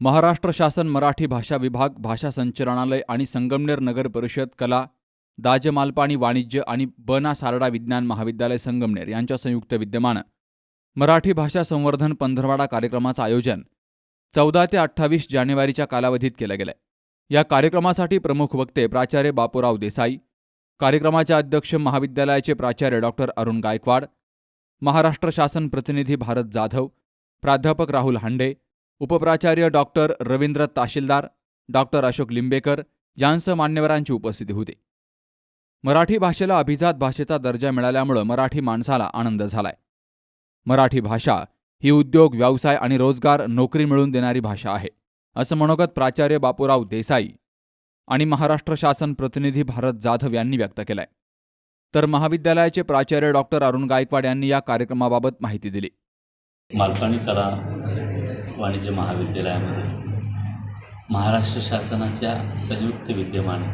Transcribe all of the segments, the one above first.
महाराष्ट्र शासन मराठी भाषा विभाग भाषा संचलनालय आणि संगमनेर नगर परिषद कला दाजमालपाणी वाणिज्य आणि बना सारडा विज्ञान महाविद्यालय संगमनेर यांच्या संयुक्त विद्यमानं मराठी भाषा संवर्धन पंधरवाडा कार्यक्रमाचं आयोजन चौदा ते अठ्ठावीस जानेवारीच्या कालावधीत केलं गेलंय. या कार्यक्रमासाठी प्रमुख वक्ते प्राचार्य बापूराव देसाई कार्यक्रमाचे अध्यक्ष महाविद्यालयाचे प्राचार्य डॉक्टर अरुण गायकवाड महाराष्ट्र शासन प्रतिनिधी भारत जाधव प्राध्यापक राहुल हांडे उपप्राचार्य डॉक्टर रवींद्र ताशिलदार डॉक्टर अशोक लिंबेकर यांसह मान्यवरांची उपस्थिती होती. मराठी भाषेला अभिजात भाषेचा दर्जा मिळाल्यामुळं मराठी माणसाला आनंद झालाय. मराठी भाषा ही उद्योग व्यवसाय आणि रोजगार नोकरी मिळवून देणारी भाषा आहे असं मनोगत प्राचार्य बापूराव देसाई आणि महाराष्ट्र शासन प्रतिनिधी भारत जाधव यांनी व्यक्त केलंय. तर महाविद्यालयाचे प्राचार्य डॉक्टर अरुण गायकवाड यांनी या कार्यक्रमाबाबत माहिती दिली. मालपाणी कला वाणिज्य महाविद्यालयामध्ये. महाराष्ट्र शासनाच्या संयुक्त विद्यमाने.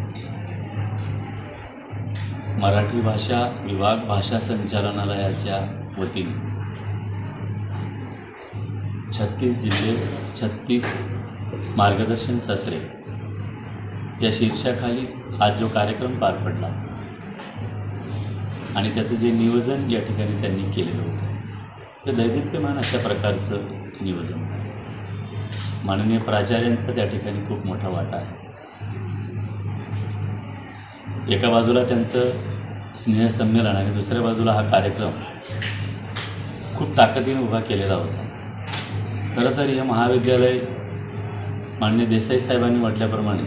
मराठी भाषा विभाग भाषा संचालनालयाच्या वतीने. छत्तीस जिल्हे छत्तीस मार्गदर्शन सत्रे. या शीर्षाखाली आज जो कार्यक्रम पार पडला. आणि त्याचं जे नियोजन या ठिकाणी त्यांनी केलेलं होतं. ते दैदिप्यमान अशा प्रकारचं नियोजन. माननीय प्राचार्यांचा त्या ठिकाणी खूप मोठा वाटा आहे. एका बाजूला त्यांचं स्नेहसंमेलन आणि दुसऱ्या बाजूला हा कार्यक्रम खूप ताकदीने उभा केलेला होता. खरं तर हे महाविद्यालय मान्य देसाई साहेबांनी म्हटल्याप्रमाणे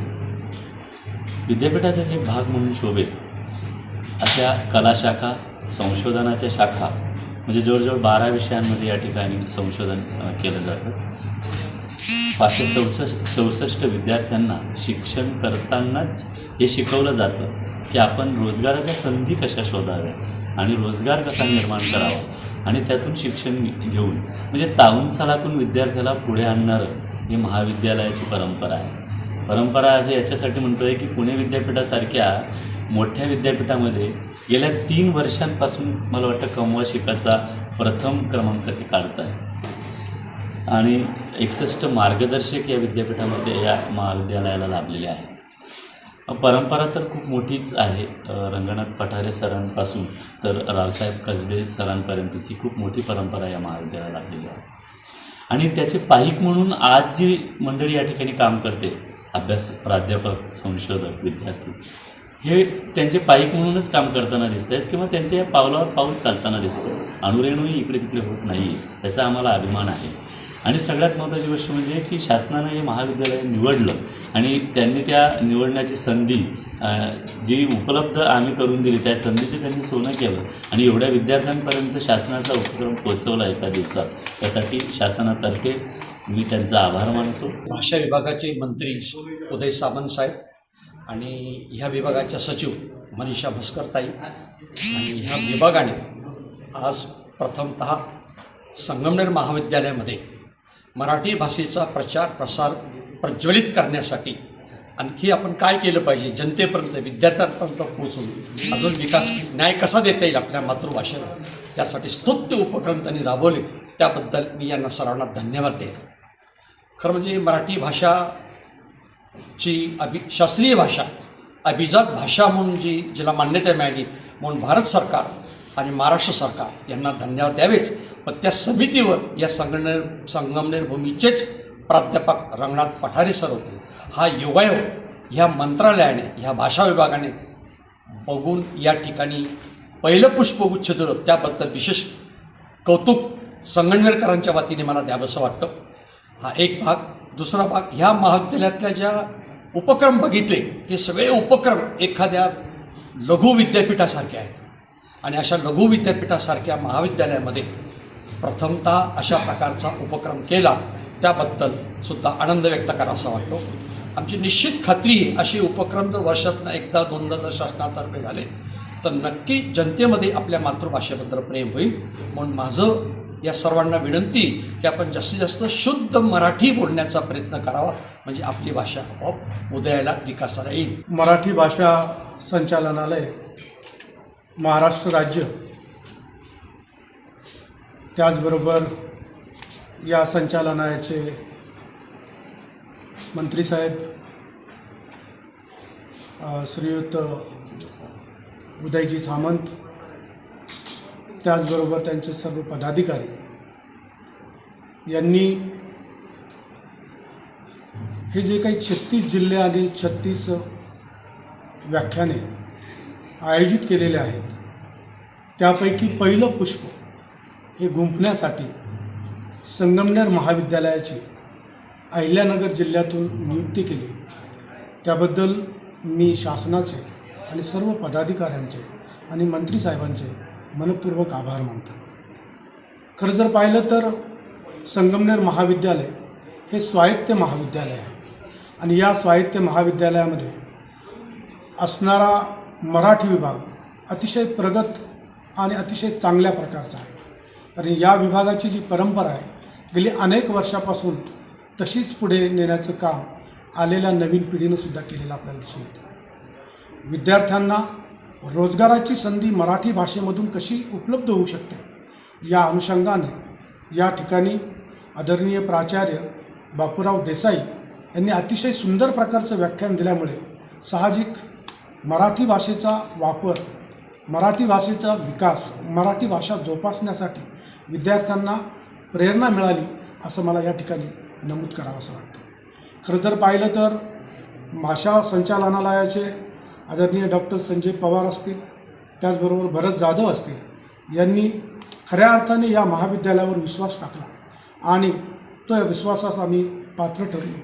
विद्यापीठाचा जे भाग म्हणून शोभेल अशा कला शाखा संशोधनाच्या शाखा म्हणजे जवळजवळ बारा विषयांमध्ये या ठिकाणी संशोधन केलं जातं. पाचशे चौसष्ट चौसष्ट विद्यार्थ्यांना शिक्षण करतानाच हे शिकवलं जातं की आपण रोजगाराच्या संधी कशा शोधाव्या आणि रोजगार कसा निर्माण करावा आणि त्यातून शिक्षण घेऊन. म्हणजे ताऊन सलाकून विद्यार्थ्याला पुढे आणणारं ही महाविद्यालयाची परंपरा आहे. परंपरा आहे याच्यासाठी म्हणतो आहे की पुणे विद्यापीठासारख्या मोठ्या विद्यापीठामध्ये गेल्या तीन वर्षांपासून मला वाटतं कमवा शिकाचा प्रथम क्रमांक ते काढत आहे आणि एकसष्ट मार्गदर्शक या विद्यापीठामध्ये या महाविद्यालयाला लाभलेले आहेत परंपरा तर खूप मोठीच आहे. रंगनाथ पठारे सरांपासून तर रावसाहेब कसबे सरांपर्यंतची खूप मोठी परंपरा या महाविद्यालयाला लाभलेली आहे. आणि त्याचे पाहिक म्हणून आज जी मंडळी या ठिकाणी काम करते अभ्यास प्राध्यापक संशोधक विद्यार्थी हे त्यांचे पाईक म्हणूनच काम करताना दिसत आहेत किंवा त्यांच्या पावलावर पाऊल चालताना दिसतं अणुरेणूही इकडे तिकडे होत नाही त्याचा याचा आम्हाला अभिमान आहे. आणि सगळ्यात महत्त्वाची गोष्ट म्हणजे की शासनानं हे महाविद्यालय निवडलं आणि त्यांनी त्या निवडण्याची संधी जी उपलब्ध आम्ही करून दिली त्या संधीचे त्यांनी सोनं केलं आणि एवढ्या विद्यार्थ्यांपर्यंत शासनाचा उपक्रम पोहोचवला एका दिवसात. त्यासाठी शासनातर्फे मी त्यांचा आभार मानतो. भाषा विभागाचे मंत्री उदय सामंत साहेब आणि ह्या विभागाच्या सचिव मनीषा भस्करताई आणि ह्या विभागाने आज प्रथमतः संगमनेर महाविद्यालयामध्ये मराठी भाषेचा प्रचार प्रसार प्रज्वलित करण्यासाठी आणखी आपण काय केलं पाहिजे? जनतेपर्यंत विद्यार्थ्यांपर्यंत पोहोचून अजून विकास न्याय कसा देता येईल आपल्या मातृभाषेला? त्यासाठी स्तुत्य उपक्रम त्यांनी राबवले. त्याबद्दल मी यांना सर्वांना धन्यवाद देतो. खरं म्हणजे मराठी भाषा ची अभि शास्त्रीय भाषा अभिजात भाषा म्हणून जी जिला मान्यता मिळाली म्हणून भारत सरकार आणि महाराष्ट्र सरकार यांना धन्यवाद द्यावेच. पण त्या समितीवर या संगमनेर संगमनेर भूमीचेच प्राध्यापक रंगनाथ पठारे सर होते. हा योगायोग ह्या मंत्रालयाने ह्या भाषा विभागाने बघून या ठिकाणी पहिलं पुष्पगुच्छ दिलं त्याबद्दल विशेष कौतुक संगणवेरकरांच्या वतीने मला द्यावंसं वाटतं. हा एक भाग. दुसरा भाग ह्या महाविद्यालयातल्या ज्या उपक्रम बघितले ते सगळे उपक्रम एखाद्या लघु विद्यापीठासारखे आहेत. आणि अशा लघु विद्यापीठासारख्या महाविद्यालयामध्ये प्रथमतः अशा प्रकारचा उपक्रम केला त्याबद्दल सुद्धा आनंद व्यक्त करावासा वाटतो. आमची निश्चित खात्री अशी असे उपक्रम जर वर्षातनं एकदा दोनदा जर शासनातर्फे झाले तर नक्की जनतेमध्ये आपल्या मातृभाषेबद्दल प्रेम होईल. म्हणून माझं या सर्वांना विनंती की आपण जास्तीत जास्त शुद्ध मराठी बोलण्याचा प्रयत्न करावा. म्हणजे आपली भाषा आपोआप उदयाला विकासाला येईल. मराठी भाषा संचालनालय महाराष्ट्र राज्य त्याचबरोबर या संचालनालयाचे मंत्रीसाहेब साहेब श्रीयुत उदयजी सामंत त्याचबरोबर त्यांचे सर्व पदाधिकारी यांनी हे जे काही छत्तीस जिल्हे आणि छत्तीस व्याख्याने आयोजित केलेले आहेत त्यापैकी पहिलं पुष्प हे गुंफण्यासाठी संगमनेर महाविद्यालयाची अहिल्यानगर जिल्ह्यातून नियुक्ती केली. त्याबद्दल मी शासनाचे आणि सर्व पदाधिकाऱ्यांचे आणि मंत्रीसाहेबांचे मनपूर्वक आभार मानतो. खरं जर पाहिलं तर संगमनेर महाविद्यालय हे स्वायत्त महाविद्यालय आहे. आणि या स्वायत्त महाविद्यालयामध्ये असणारा मराठी विभाग अतिशय प्रगत आणि अतिशय चांगल्या प्रकारचा आहे. कारण या विभागाची जी परंपरा आहे गेली अनेक वर्षापासून तशीच पुढे नेण्याचं काम आलेल्या नवीन पिढीनं सुद्धा केलेलं आपल्याला दिसून येतं. विद्यार्थ्यांना रोजगाराची संधी मराठी भाषेमधून कशी उपलब्ध होऊ शकते या अनुषंगाने या ठिकाणी आदरणीय प्राचार्य बापूराव देसाई यांनी अतिशय सुंदर प्रकारचं व्याख्यान दिल्यामुळे साहजिक मराठी भाषेचा वापर मराठी भाषेचा विकास मराठी भाषा जोपासण्यासाठी विद्यार्थ्यांना प्रेरणा मिळाली असं मला या ठिकाणी नमूद करावं असं वाटतं. खरं जर पाहिलं तर भाषा संचालनालयाचे आदरणीय डॉक्टर संजय पवार असतील त्याचबरोबर भरत जाधव असतील यांनी खऱ्या अर्थाने या महाविद्यालयावर विश्वास टाकला आणि तो या विश्वासास आम्ही पात्र ठरलो.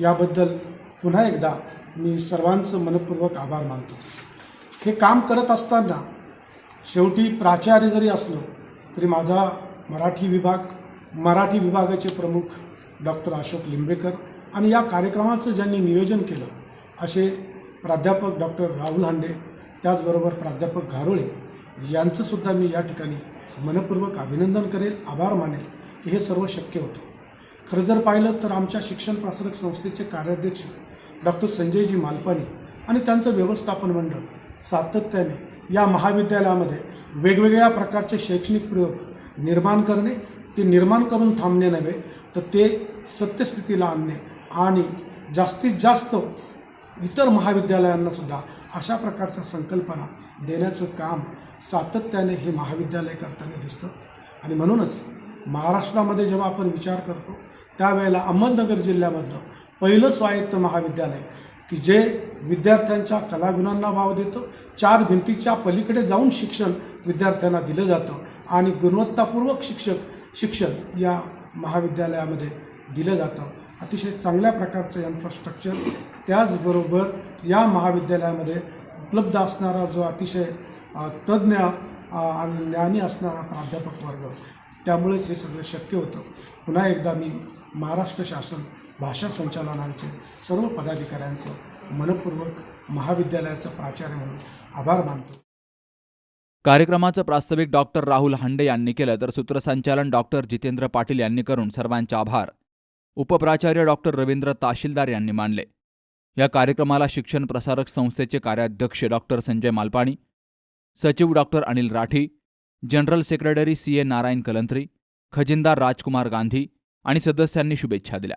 याबद्दल पुन्हा एकदा मी सर्वांचं मनपूर्वक आभार मानतो. हे काम करत असताना शेवटी प्राचार्य जरी असलो तरी माझा मराठी विभाग मराठी विभागाचे प्रमुख डॉक्टर अशोक लिंबेकर आणि या कार्यक्रमाचं ज्यांनी नियोजन केलं असे प्राध्यापक डॉक्टर राहुल हांडे त्याचबरोबर प्राध्यापक घारोळे यांचंसुद्धा मी या ठिकाणी मनपूर्वक अभिनंदन करेल आभार मानेल की हे सर्व शक्य होतं. खरं जर पाहिलं तर आमच्या शिक्षण प्रसारक संस्थेचे कार्याध्यक्ष डॉक्टर संजयजी मालपानी आणि त्यांचं व्यवस्थापन मंडळ सातत्याने या महाविद्यालयामध्ये वेगवेगळ्या प्रकारचे शैक्षणिक प्रयोग निर्माण करणे ते निर्माण करून थांबणे नव्हे तर ते सत्यस्थितीला आणणे आणि जास्तीत जास्त इतर महाविद्यालयांनासुद्धा अशा प्रकारच्या संकल्पना देण्याचं काम सातत्याने हे महाविद्यालय करताना दिसतं. आणि म्हणूनच महाराष्ट्रामध्ये जेव्हा आपण विचार करतो त्यावेळेला अहमदनगर जिल्ह्यामधलं पहिलं स्वायत्त महाविद्यालय की जे विद्यार्थ्यांच्या कलागुणांना वाव देतं चार भिंतीच्या पलीकडे जाऊन शिक्षण विद्यार्थ्यांना दिलं जातं आणि गुणवत्तापूर्वक शिक्षक शिक्षण या महाविद्यालयामध्ये दिलं जातं. अतिशय चांगल्या प्रकारचं इन्फ्रास्ट्रक्चर त्याचबरोबर या महाविद्यालयामध्ये उपलब्ध असणारा जो अतिशय तज्ज्ञ आणि ज्ञानी असणारा प्राध्यापक वर्ग त्यामुळेच हे सगळं शक्य होतं. पुन्हा एकदा मी महाराष्ट्र शासन भाषा संचालनाचे सर्व पदाधिकाऱ्यांचं मनपूर्वक महाविद्यालयाचं प्राचार्य म्हणून आभार मानतो. कार्यक्रमाचं प्रास्ताविक डॉक्टर राहुल हांडे यांनी केलं तर सूत्रसंचालन डॉक्टर जितेंद्र पाटील यांनी करून सर्वांचे आभार. उपप्राचार्य डॉक्टर रवींद्र ताशिलदार यांनी मानले. या कार्यक्रमाला शिक्षण प्रसारक संस्थेचे कार्याध्यक्ष डॉक्टर संजय मालपाणी सचिव doctor Anil Rathi general secretary C A Narayan Kalantri खजिनदार Rajkumar Gandhi आणि सदस्यांनी शुभेच्छा दिल्या.